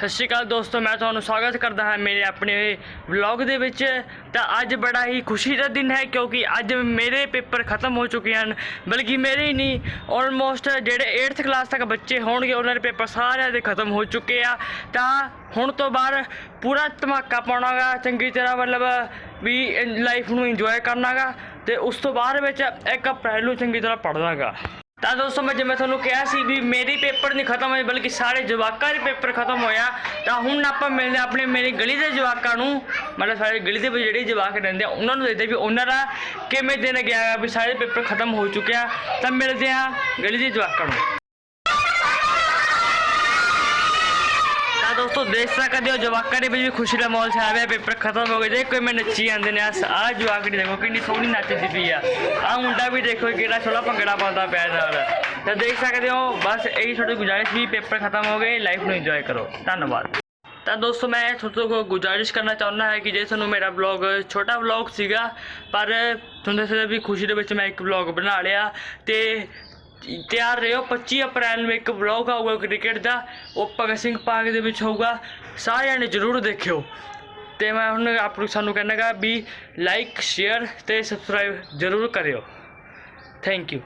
ਸਤਿ ਸ਼੍ਰੀ ਅਕਾਲ ਦੋਸਤੋ, ਮੈਂ ਤੁਹਾਨੂੰ ਸਵਾਗਤ ਕਰਦਾ ਹਾਂ ਮੇਰੇ ਆਪਣੇ ਵਲੌਗ ਦੇ ਵਿੱਚ। ਤਾਂ ਅੱਜ ਬੜਾ ਹੀ ਖੁਸ਼ੀ ਦਾ ਦਿਨ ਹੈ ਕਿਉਂਕਿ ਅੱਜ ਮੇਰੇ ਪੇਪਰ ਖਤਮ ਹੋ ਚੁੱਕੇ ਹਨ, ਬਲਕਿ ਮੇਰੇ ਹੀ ਨਹੀਂ ਆਲਮੋਸਟ ਜਿਹੜੇ 8th ਕਲਾਸ ਤੱਕ ਬੱਚੇ ਹੋਣਗੇ, ਉਹਨਾਂ ਦੇ ਪੇਪਰ ਸਾਰਿਆਂ ਦੇ ਖਤਮ ਹੋ ਚੁੱਕੇ ਆ। ਤਾਂ ਹੁਣ ਤੋਂ ਬਾਅਦ ਪੂਰਾ ਧਮਾਕਾ ਪਾਉਣਾਗਾ, ਚੰਗੀ ਤਰ੍ਹਾਂ ਮਤਲਬ ਵੀ ਲਾਈਫ ਨੂੰ ਇੰਜੋਏ ਕਰਨਾਗਾ, ਤੇ ਉਸ ਤੋਂ ਬਾਅਦ ਵਿੱਚ ਇੱਕ ਅਪ੍ਰੈਲ ਨੂੰ ਚੰਗੀ ਤਰ੍ਹਾਂ ਪੜ੍ਹਨਾਗਾ। ਤਾਂ ਦੋਸਤੋ ਮੈਂ ਜਿਵੇਂ ਤੁਹਾਨੂੰ ਕਿਹਾ ਸੀ ਵੀ ਮੇਰੀ ਪੇਪਰ ਨਹੀਂ ਖਤਮ ਹੋਏ ਬਲਕਿ ਸਾਰੇ ਜਵਾਕਾਂ ਦੇ ਪੇਪਰ ਖਤਮ ਹੋਇਆ। ਤਾਂ ਹੁਣ ਆਪਾਂ ਮਿਲਦੇ ਹਾਂ ਆਪਣੇ ਮੇਰੀ ਗਲੀ ਦੇ ਜਵਾਕਾਂ ਨੂੰ। ਮਤਲਬ ਸਾਰੇ ਗਲੀ ਦੇ ਜਿਹੜੇ ਜਵਾਕ ਰਹਿੰਦੇ ਆ, ਉਹਨਾਂ ਨੂੰ ਦੇਖਦੇ ਵੀ ਉਹਨਾਂ ਦਾ ਕਿਵੇਂ ਦਿਨ ਗਿਆ, ਵੀ ਸਾਰੇ ਪੇਪਰ ਖਤਮ ਹੋ ਚੁੱਕਿਆ। ਤਾਂ ਮਿਲਦੇ ਹਾਂ ਗਲੀ ਦੇ ਜਵਾਕਾਂ ਨੂੰ। ਤਾਂ ਦੋਸਤੋ, ਦੇਖ ਸਕਦੇ ਹੋ, ਜਵਾਕਾਂ ਦੇ ਵਿੱਚ ਵੀ ਖੁਸ਼ੀ ਦਾ ਮਾਹੌਲ ਛਾਇਆ ਹੋਇਆ, ਪੇਪਰ ਖਤਮ ਹੋ ਗਏ। ਜੇ ਕੋਈ ਮੈਂ ਨੱਚੀ ਜਾਂਦੇ ਨੇ ਆ ਜਵਾਕੜੀ ਦੇਖੋ, ਕਿੰਨੀ ਸੋਹਣੀ ਨੱਚਦੀ ਪਈ ਆ। ਆ ਮੁੰਡਾ ਵੀ ਦੇਖੋ ਕਿਹੜਾ ਸੋਹਣਾ ਭੰਗੜਾ ਪਾਉਂਦਾ ਪਿਆ ਨਾਲ। ਤਾਂ ਦੇਖ ਸਕਦੇ ਹੋ, ਬਸ ਇਹੀ ਤੁਹਾਡੀ ਗੁਜ਼ਾਰਿਸ਼ ਵੀ ਪੇਪਰ ਖਤਮ ਹੋ ਗਏ, ਲਾਈਫ ਨੂੰ ਇੰਜੋਏ ਕਰੋ। ਧੰਨਵਾਦ। ਤਾਂ ਦੋਸਤੋ, ਮੈਂ ਤੁਹਾਡੇ ਕੋਲ ਗੁਜ਼ਾਰਿਸ਼ ਕਰਨਾ ਚਾਹੁੰਦਾ ਹੈ ਕਿ ਜੇ ਤੁਹਾਨੂੰ ਮੇਰਾ ਵਲੌਗ ਛੋਟਾ ਵਲੌਗ ਸੀਗਾ, ਪਰ ਤੁਹਾਨੂੰ ਦੱਸਿਆ ਵੀ ਖੁਸ਼ੀ ਦੇ ਵਿੱਚ ਮੈਂ ਇੱਕ ਵਲੌਗ ਬਣਾ ਲਿਆ ਤੇ ਤਿਆਰ ਰਹੋ। 25 ਅਪ੍ਰੈਲ ਨੂੰ ਇੱਕ ਵਲੌਗ ਆਊਗਾ ਕ੍ਰਿਕਟ ਦਾ। ਉਹ ਭਗਤ ਸਿੰਘ ਪਾਰਕ ਦੇ ਵਿੱਚ ਹੋਊਗਾ। ਸਾਰਿਆਂ ਨੇ ਜ਼ਰੂਰ ਦੇਖਿਓ। ਤੇ ਮੈਂ ਹੁਣ ਆਪ ਨੂੰ ਸਾਨੂੰ ਕਹਿਣਾਗਾ ਵੀ ਲਾਈਕ ਸ਼ੇਅਰ ਤੇ ਸਬਸਕ੍ਰਾਈਬ ਜ਼ਰੂਰ ਕਰਿਓ। Thank you